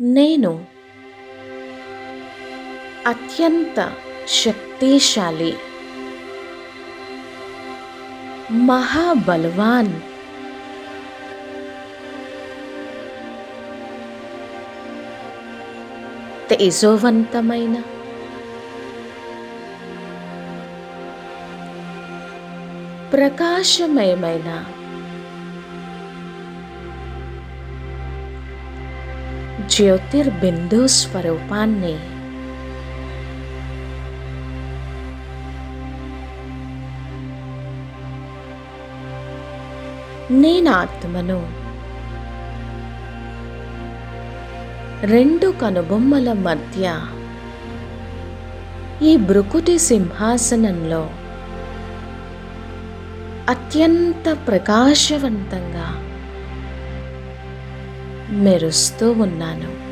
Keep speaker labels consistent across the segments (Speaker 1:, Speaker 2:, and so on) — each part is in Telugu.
Speaker 1: నేను అత్యంత శక్తిశాలి మహాబలవాన్. తేజోవంతమైన ప్రకాశమయమైన జ్యోతిర్బిందు స్వరూపాన్ని నేను ఆత్మను రెండు కనుబొమ్మల మధ్య ఈ బ్రుకుటి సింహాసనంలో అత్యంత ప్రకాశవంతంగా మెరుస్తూ ఉన్నాను.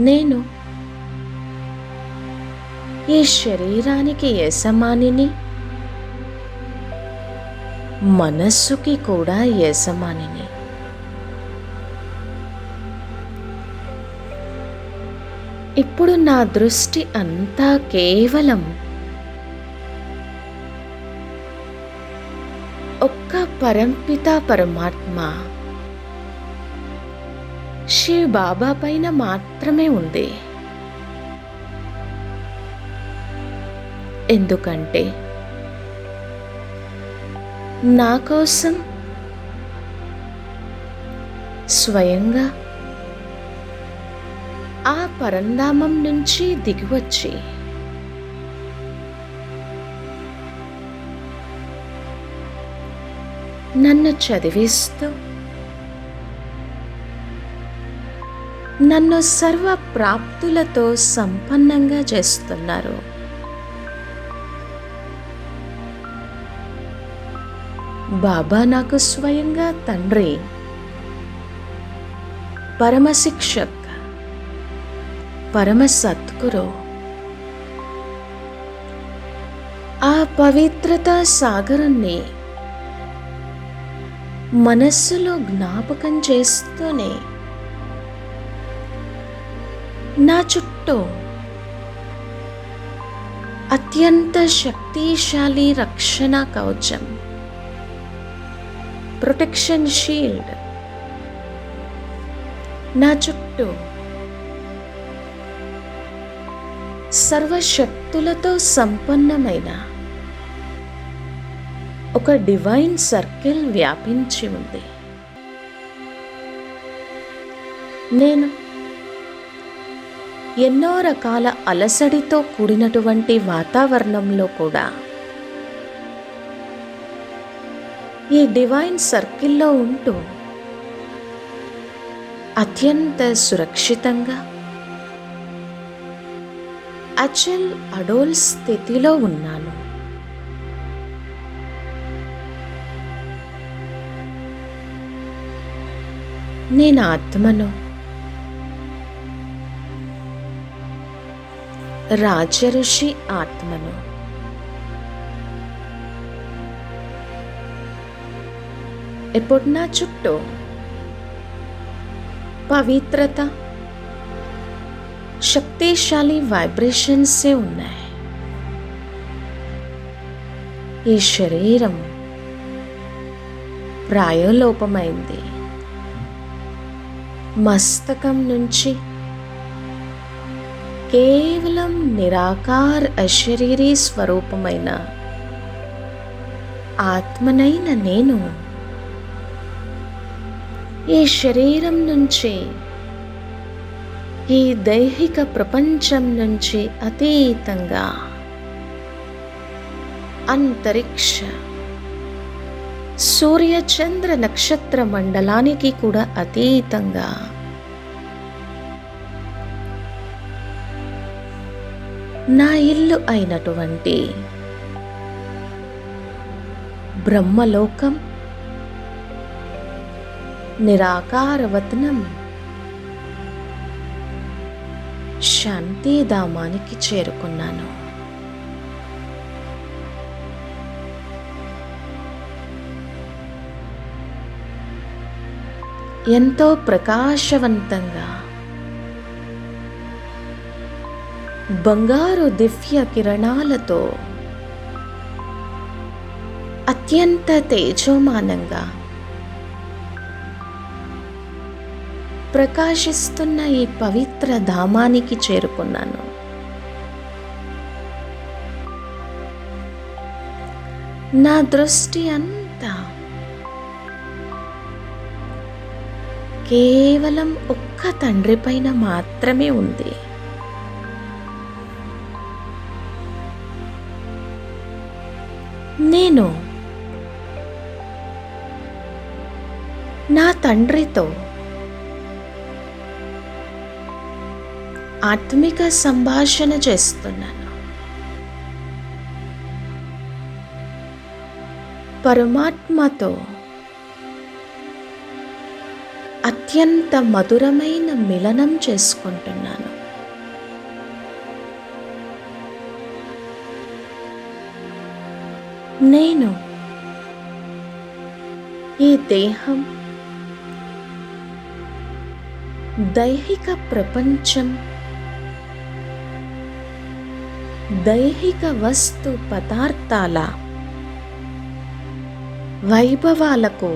Speaker 1: నేను ఈ శరీరానికి యజమానిని మనస్సుకి కూడా యజమానిని. ఇప్పుడు నా దృష్టి అంతా కేవలం పరంపిత పరమాత్మ. శివ్ బాబా పైన మాత్రమే ఉంది. ఎందుకంటే నా కోసం స్వయంగా ఆ పరంధామం నుంచి దిగివచ్చి నన్ను చదివిస్తూ నన్ను సర్వ ప్రాప్తులతో సంపన్నంగా చేస్తున్నారు. బాబా నాకు స్వయంగా తండ్రి పరమశిక్షక్ పరమ సత్కురు ఆ పవిత్రత సాగరాన్ని మనస్సులో జ్ఞాపకం చేస్తూనే నా చుట్టూ అత్యంత శక్తిశాలి రక్షణ కవచం ప్రొటెక్షన్ షీల్డ్ నా చుట్టూ సర్వశక్తులతో సంపన్నమైన ఒక డివైన్ సర్కిల్ వ్యాపించి ఉంది. నేను ఎన్నో రకాల అలసడితో కూడినటువంటి వాతావరణంలో కూడా ఈ డివైన్ సర్కిల్లో ఉంటూ అత్యంత సురక్షితంగా అచల్ అడోల్ స్థితిలో ఉన్నాను. నేను ఆత్మను. రాజఋషి ఆత్మను. ఇప్పుడు నా చుట్టూ? పవిత్రత శక్తిశాలి వైబ్రేషన్సే ఉన్నాయి. ఈ శరీరం ప్రాయోలోపమైంది. మస్తకం నుంచి. కేవలం నిరాకార్ అశరీరీ స్వరూపమైన ఆత్మనైన నేను ఈ శరీరం నుంచి ఈ దైహిక ప్రపంచం నుంచి అతీతంగా అంతరిక్ష సూర్య చంద్ర నక్షత్ర మండలానికి కూడా అతీతంగా. నా ఇల్లు అయినటువంటి బ్రహ్మలోకం నిరాకారవతనం శాంతిధామానికి చేరుకున్నాను. ఎంతో ప్రకాశవంతంగా. బంగారు దివ్య కిరణాలతో అత్యంత తేజోమానంగా ప్రకాశిస్తున్న ఈ పవిత్ర ధామానికి చేరుకున్నాను. నా దృష్టి అంతా కేవలం ఒక్క తండ్రి పైన మాత్రమే ఉంది. నేను నా తండ్రితో ఆత్మిక సంభాషణ చేస్తున్నాను. పరమాత్మతో అత్యంత మధురమైన మిలనం చేసుకుంటున్నాను. నేను ఈ దేహం దైహిక ప్రపంచం దైహిక వస్తు పదార్థాల వైభవాలకు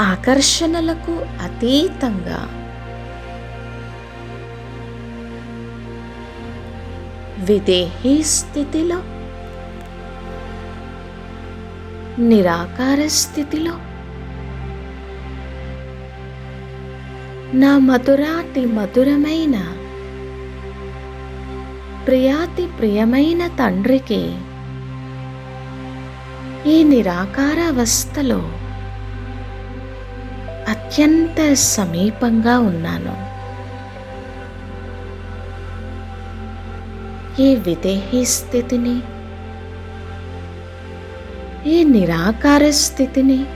Speaker 1: ఆకర్షణలకు అతీతంగా. విదేహీ స్థితిలో నిరాకార స్థితిలో నా మధురాతి మధురమైన ప్రియాతి ప్రియమైన తండ్రికి ఈ నిరాకార అవస్థలో అత్యంత సమీపంగా ఉన్నాను. ఈ విదేహీ స్థితిని ఈ నిరాకార స్థితిని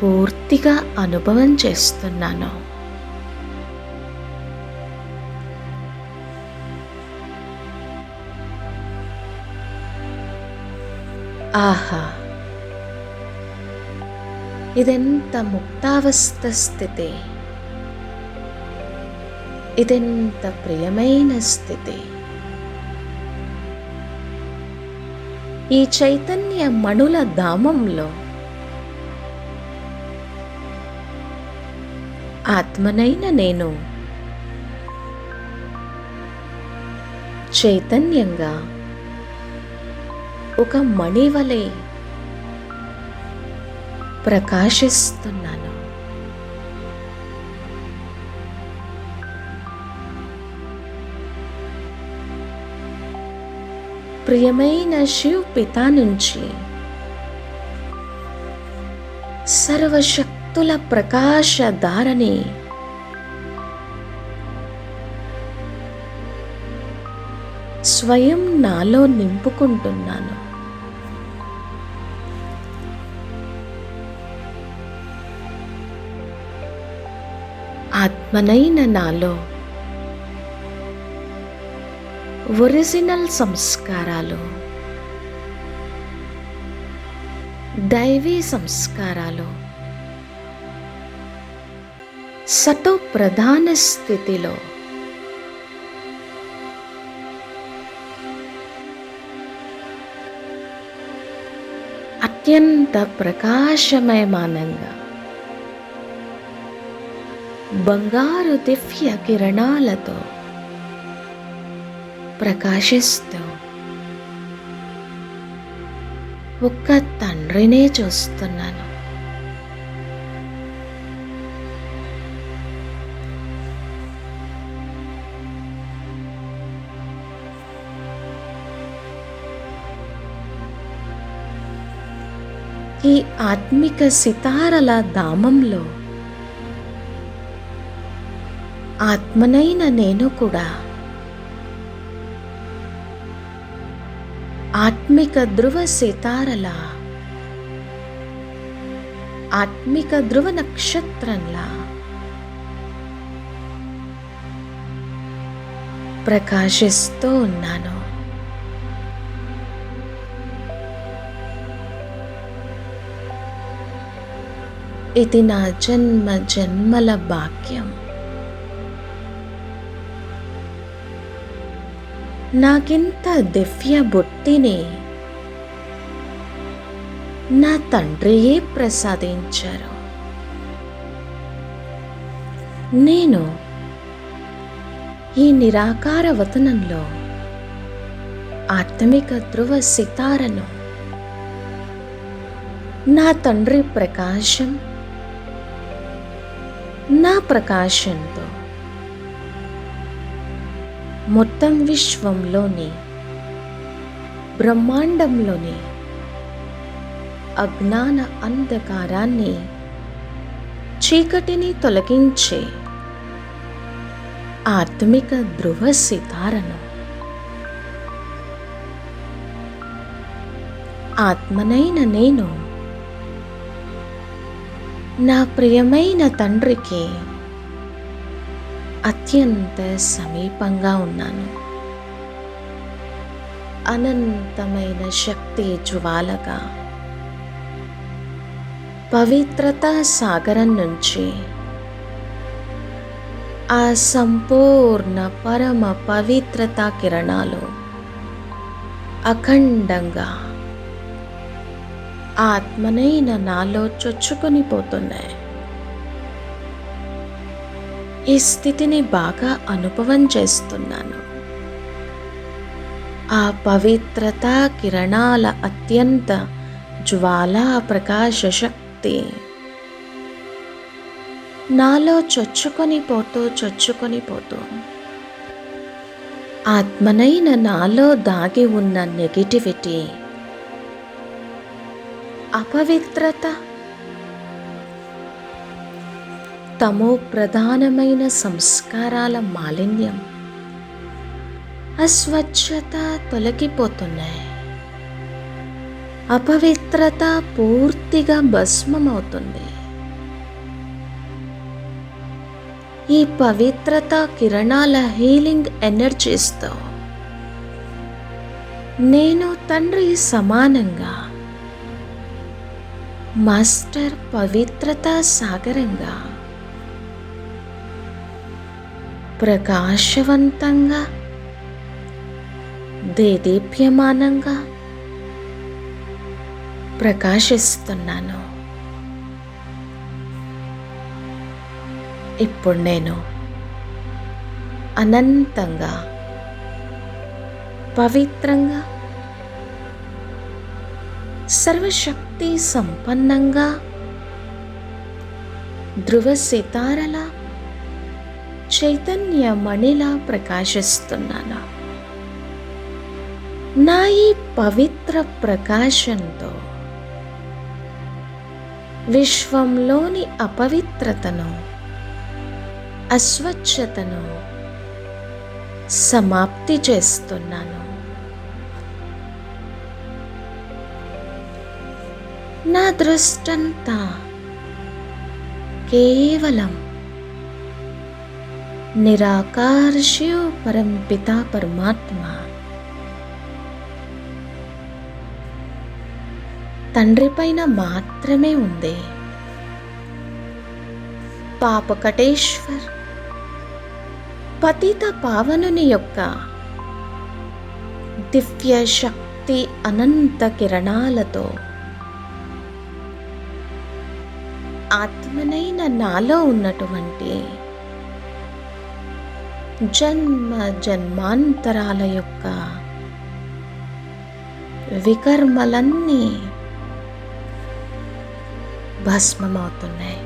Speaker 1: పూర్తిగా అనుభవం చేస్తున్నాను. ఆహా! ఇదెంత ముక్తావస్థ స్థితి? ఇదెంత ప్రియమైన స్థితి? ఈ చైతన్య మణుల ధామంలో ఆత్మనైన నేను చైతన్యంగా ఒక మణివలే ప్రకాశిస్తున్నాను. ప్రియమైన శివ్ పితా నుంచి సర్వశక్తుల ప్రకాశ ధారని స్వయం నాలో నింపుకుంటున్నాను. ఆత్మనైన నాలో ఒరిజినల్ సంస్కారాలు దైవీ సంస్కారాలు సతో ప్రధాన స్థితిలో అత్యంత ప్రకాశమయమానంగా బంగారు దివ్య కిరణాలతో ప్రకాశిస్తూ ఒక్క తండ్రినే చూస్తున్నాను. ఈ ఆత్మిక సితారల ధామంలో ఆత్మనైన నేను కూడా ఆత్మిక ధ్రువ సితారలా ఆత్మిక ధ్రువ నక్షత్రంలా ప్రకాశిస్తూ ఉన్నాను. ఇది నా జన్మ జన్మల భాగ్యం. నాకింత దివ్య బుట్టిని. నా తండ్రియే ప్రసాదించారు. నేను ఈ నిరాకార వతనంలో ఆత్మిక ధ్రువ సితారను నా తండ్రి ప్రకాశం నా ప్రకాశంతో మొత్తం విశ్వంలోని బ్రహ్మాండంలోని అజ్ఞాన అంధకారాన్ని చీకటిని తొలగించే ఆత్మిక ధ్రువ సితారను. ఆత్మనైన నేను నా ప్రియమైన తండ్రికి అత్యంత సమీపంగా ఉన్నాను. అనంతమైన శక్తి జ్వాలగా పవిత్రత సాగరం నుంచి ఆ సంపూర్ణ పరమ పవిత్రత కిరణాలు అఖండంగా ఆత్మనైన నాలో చొచ్చుకొని పోతున్నాయి. ఈ స్థితిని బాగా అనుభవం చేస్తున్నాను. ఆ పవిత్రత కిరణాల అత్యంత జ్వాలా ప్రకాశ శక్తి. నాలో చొచ్చుకొని పోతూ చొచ్చుకొని పోతూ. ఆత్మనైన నాలో దాగి ఉన్న నెగిటివిటీ అపవిత్రత తమో ప్రధానమైన సంస్కారాల మాలిన్యం. అస్వచ్ఛత తొలగిపోతున్నాయి. అపవిత్రత పూర్తిగా భస్మమవుతుంది. ఈ పవిత్రత కిరణాల హీలింగ్ ఎనర్జీస్తో. నేను తండ్రి సమానంగా. మాస్టర్ పవిత్రత సాగరంగా. ప్రకాశవంతంగా దేదీప్యమానంగా ప్రకాశిస్తున్నాను. ఇప్పుడు నేను అనంతంగా పవిత్రంగా సర్వశక్తి సంపన్నంగా ధ్రువ సితారల చైతన్య మణిలా ప్రకాశిస్తున్నాను? నా ఈ పవిత్ర ప్రకాశంతో విశ్వంలోని అపవిత్రతను అస్వచ్ఛతను సమాప్తి చేస్తున్నాను. నా దృష్టంతా కేవలం निराकार शिव परम पिता పరమాత్మ తండ్రి పైన మాత్రమే ఉంది। పాపకటేశ్వర్ పతిత పావనుని యొక్క దివ్య శక్తి అనంత కిరణాలతో ఆత్మనైన నాలో ఉన్నటువంటి జన్మ జన్మాంతరాల యొక్క వికర్మలన్నీ భస్మమవుతున్నాయి.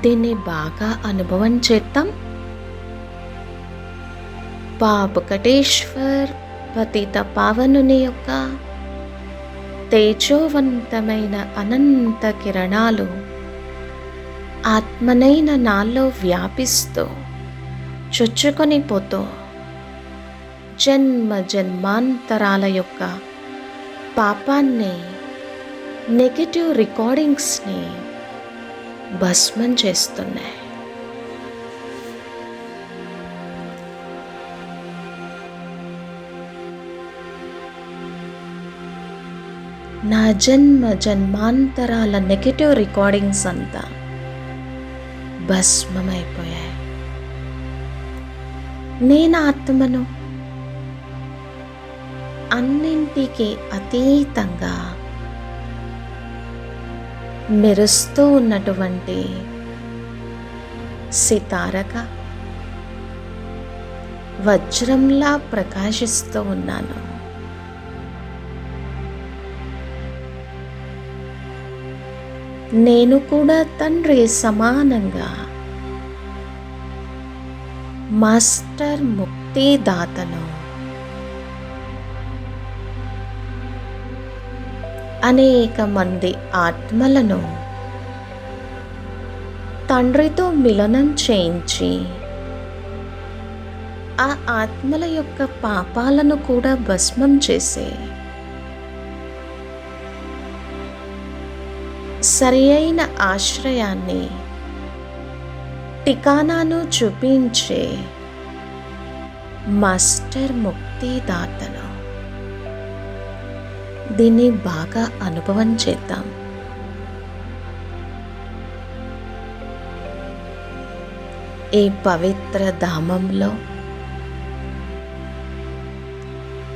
Speaker 1: దీన్ని బాగా అనుభవం చేద్దాం. పాపకటేశ్వర్ పతిత పావనుని యొక్క తేజోవంతమైన అనంత కిరణాలు ఆత్మనైన నాలో వ్యాపిస్తూ చొచ్చుకొని పోతూ జన్మ జన్మాంతరాల యొక్క పాపాన్ని నెగటివ్ రికార్డింగ్స్ని భస్మం చేస్తున్నాయి. నా జన్మ జన్మాంతరాల నెగటివ్ రికార్డింగ్స్ అంతా భస్మమైపోయాయి. నేను ఆత్మను? అన్నింటికి అతీతంగా మెరుస్తూ ఉన్నటువంటి సితారక వజ్రంలా ప్రకాశిస్తూ ఉన్నాను. నేను కూడా తండ్రి సమానంగా. మాస్టర్ ముక్తిదాతను. అనేక మంది ఆత్మలను తండ్రితో మిలనం చేయించి ఆ ఆత్మల యొక్క పాపాలను కూడా భస్మం చేసే సరి అయిన ఆశ్రయాన్ని టికానాను చూపించే మాస్టర్ ముక్తిదాతను. దీన్ని బాగా అనుభవం చేద్దాం. ఈ పవిత్ర ధామంలో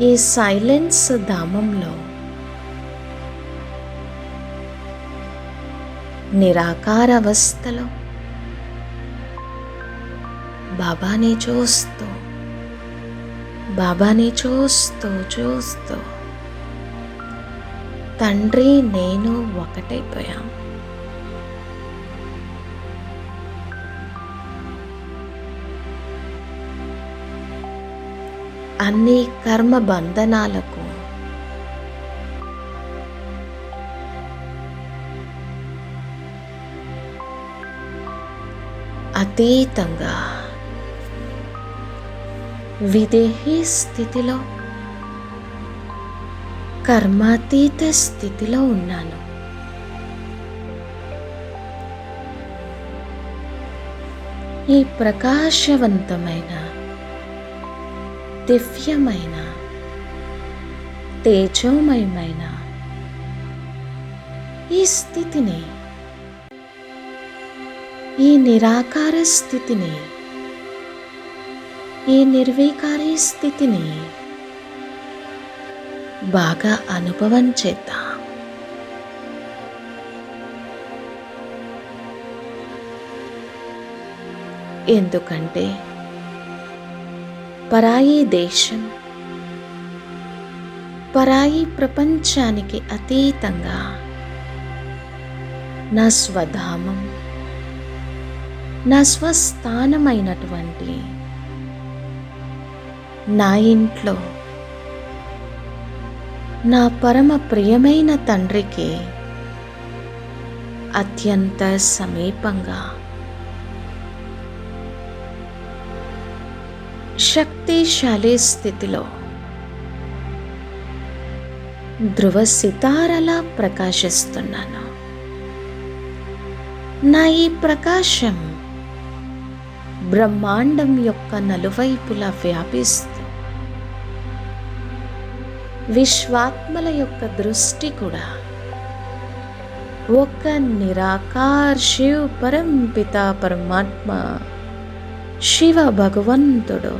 Speaker 1: ఈ సైలెన్స్ ధామంలో నిరాకారవస్థలో బాబాని చూస్తూ బాబాని చూస్తూ చూస్తూ. తండ్రి నేను ఒకటైపోయాం. అన్ని కర్మ బంధనాలకు అతీతంగా విదేహీ స్థితిలో కర్మాతీత స్థితిలో ఉన్నాను. ఈ ప్రకాశవంతమైన దివ్యమైన తేజోమయమైన ఈ స్థితిని ఈ నిరాకార స్థితిని ఈ నిర్వీకారి స్థితిని బాగా అనుభవం చేద్దాం. ఎందుకంటే పరాయి దేశం పరాయి ప్రపంచానికి అతీతంగా నా స్వధామం నా స్వస్థానమైనటువంటి నా ఇంట్లో నా పరమ ప్రియమైన తండ్రికి అత్యంత సమీపంగా శక్తిశాలి స్థితిలో ధ్రువ సితారలా ప్రకాశిస్తున్నాను. నా ఈ ప్రకాశం బ్రహ్మాండం యొక్క నలువైపులా వ్యాపిస్తూ విశ్వాత్మల యొక్క దృష్టి కూడా ఒక నిరాకార్ శివ్ పరంపిత పరమాత్మ శివ భగవంతుడు.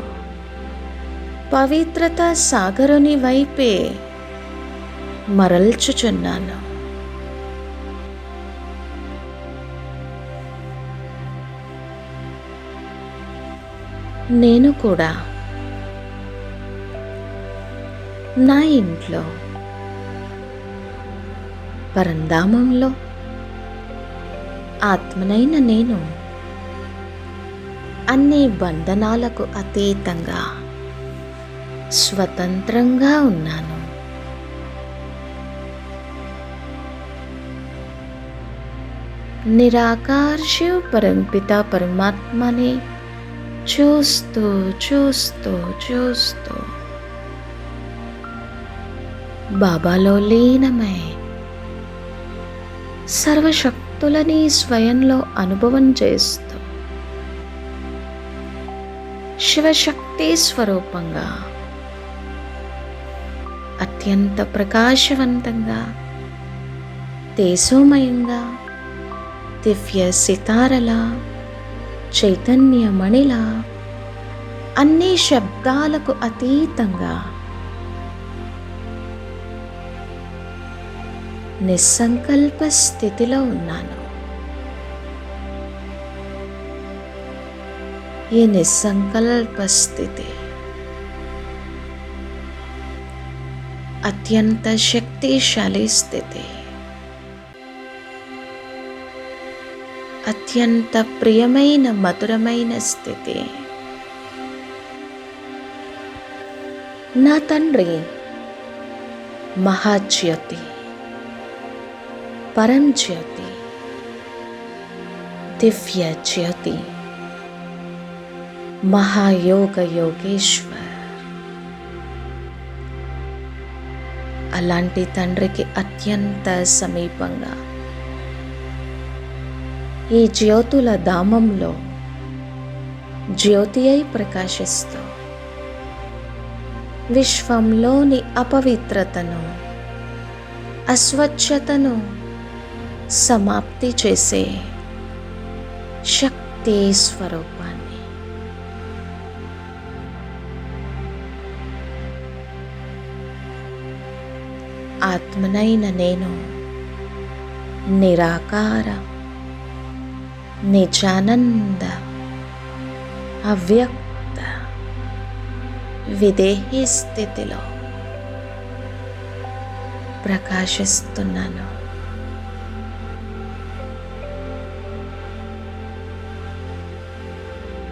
Speaker 1: పవిత్రత సాగరుని వైపే మరల్చుచున్నాను. నేను కూడా. నా ఇంట్లో. పరంధామంలో. ఆత్మనైన నేను. అన్ని బంధనాలకు అతీతంగా. స్వతంత్రంగా ఉన్నాను. నిరాకార్ శివ్ పరంపిత పరమాత్మని చూస్తూ చూస్తూ చూస్తూ. బాబాలో లీనమై. సర్వశక్తులని స్వయంలో అనుభవం చేస్తూ. శివశక్తి స్వరూపంగా. అత్యంత ప్రకాశవంతంగా. తేజోమయంగా. దివ్య సితారలా. చైతన్యమణిల అన్ని శబ్దాలకు అతీతంగా నిస్సంకల్ప స్థితిలో ఉన్నాను. ఈ నిస్సంకల్ప స్థితి అత్యంత శక్తిశాలి స్థితి. అత్యంత ప్రియమైన మధురమైన స్థితి. నా తండ్రి మహాజ్యోతి పరం జ్యోతి దివ్య జ్యోతి మహాయోగ యోగేశ్వర్ అలాంటి తండ్రికి అత్యంత సమీపంగా ఈ జ్యోతుల ధామంలో జ్యోతి అయి ప్రకాశిస్తూ. విశ్వంలోని అపవిత్రతను అస్వచ్ఛతను సమాప్తి చేసే శక్తి స్వరూపాన్ని. ఆత్మనైన నేను నిరాకార. నిజానంద అవ్యక్త విదేహీ స్థితిలో ప్రకాశిస్తున్నాను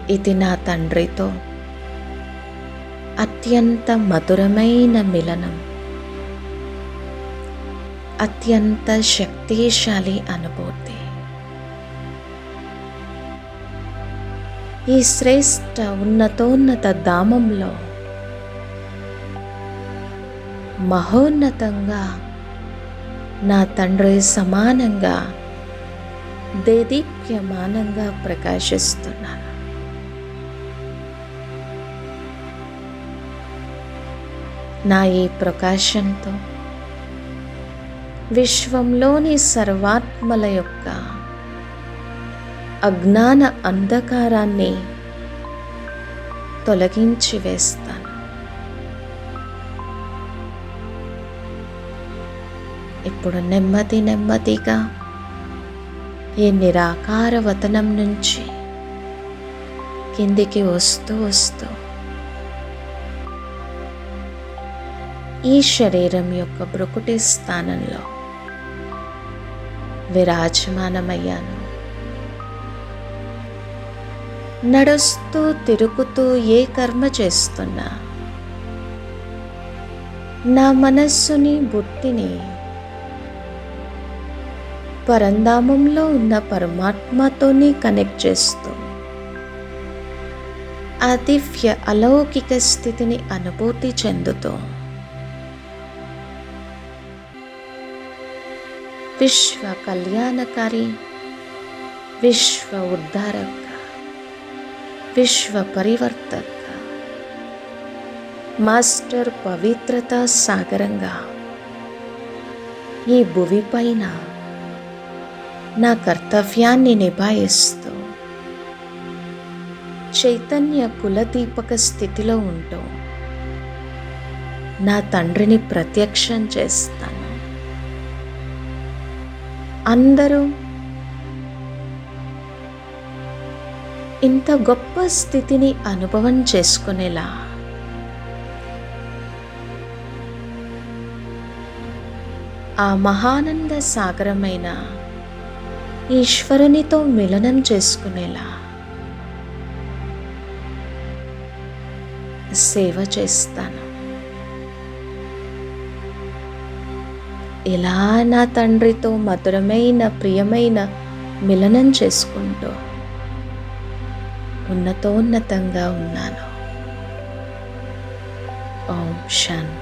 Speaker 1: ఇది నా తండ్రితో అత్యంత మధురమైన మిలనం అత్యంత శక్తిశాలి అనుభూతి ఈ శ్రేష్ట ఉన్నతోన్నత ధామంలో మహోన్నతంగా నా తండ్రి సమానంగా దేదీప్యమానంగా ప్రకాశిస్తున్నాను. నా ఈ ప్రకాశంతో విశ్వంలోని సర్వాత్మల యొక్క అజ్ఞాన అంధకారాన్ని తొలగించి వేస్తాను. ఇప్పుడు నెమ్మది నెమ్మదిగా ఈ నిరాకార వతనం నుంచి కిందికి వస్తూ వస్తూ ఈ శరీరం యొక్క బ్రుకుటి స్థానంలో విరాజమానమయ్యాను. నడుస్తూ తిరుగుతూ ఏ కర్మ చేస్తున్నా? నా మనస్సుని బుట్టిని పరంధామంలో ఉన్న పరమాత్మతోని కనెక్ట్ చేస్తూ ఆ దివ్య అలౌకిక స్థితిని అనుభూతి చెందుతూ విశ్వ కళ్యాణకారి విశ్వ ఉద్ధారక విశ్వ పరివర్తక మాస్టర్ పవిత్రత సాగరంగా ఈ భువిపైన నా కర్తవ్యాన్ని నిభాయిస్తూ చైతన్య కులదీపక స్థితిలో ఉంటూ నా తండ్రిని ప్రత్యక్షం చేస్తాను. అందరూ ఇంత గొప్ప స్థితిని అనుభవం చేసుకునేలా? ఆ మహానంద సాగరమైన ఈశ్వరునితో మిలనం చేసుకునేలా? సేవ చేస్తాను. ఇలా నా తండ్రితో మధురమైన ప్రియమైన మిలనం చేసుకుంటూ ఉన్నతోన్నతంగా ఉన్నాను. ఓం శాంతి.